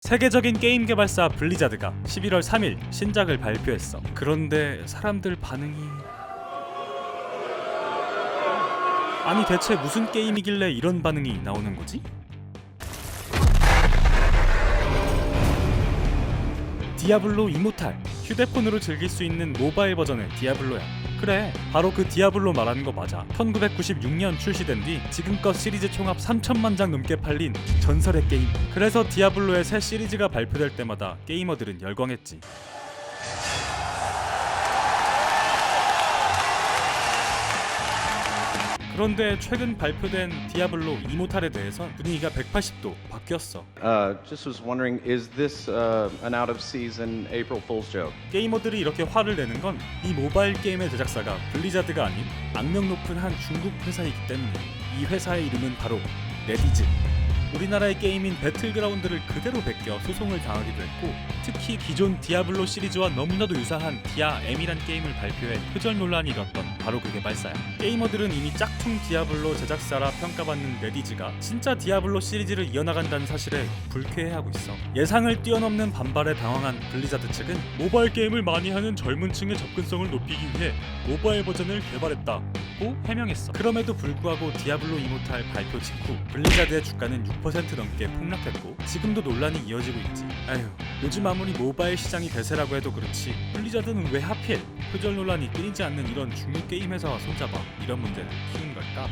세계적인 게임 개발사 블리자드가 11월 3일 신작을 발표했어. 그런데 사람들 반응이 아니 대체 무슨 게임이길래 이런 반응이 나오는 거지? 디아블로 이모탈 휴대폰으로 즐길 수 있는 모바일 버전의 디아블로야. 그래, 바로 그 디아블로 말하는 거 맞아. 1996년 출시된 뒤 지금껏 시리즈 총합 3천만 장 넘게 팔린 전설의 게임. 그래서 디아블로의 새 시리즈가 발표될 때마다 게이머들은 열광했지. 그런데 최근 발표된 디아블로 이모탈에 대해서 분위기가 180도 바뀌었어. Uh, just was wondering, is this uh, an out of season April Fool's joke? 게이머들이 이렇게 화를 내는 건 이 모바일 게임의 제작사가 블리자드가 아닌 악명 높은 한 중국 회사이기 때문에 이 회사의 이름은 바로 레디즈 우리나라의 게임인 배틀그라운드를 그대로 베껴 소송을 당하기도 했고 특히 기존 디아블로 시리즈와 너무나도 유사한 디아 M이란 게임을 발표해 표절 논란이 일었던 바로 그 개발사야. 게이머들은 이미 짝퉁 디아블로 제작사라 평가받는 레디즈가 진짜 디아블로 시리즈를 이어나간다는 사실에 불쾌해하고 있어. 예상을 뛰어넘는 반발에 당황한 블리자드 측은 모바일 게임을 많이 하는 젊은 층의 접근성을 높이기 위해 모바일 버전을 개발했다 고 해명했어. 그럼에도 불구하고 디아블로 이모탈 발표 직후 블리자드의 주가는 6% 넘게 폭락했고 지금도 논란이 이어지고 있지. 아휴 요즘 아무리 모바일 시장이 대세라고 해도 그렇지 블리자드는 왜 하필 표절 논란이 끊이지 않는 이런 중국 게임 회사와 손잡아? 이런 문제를 키운 걸까?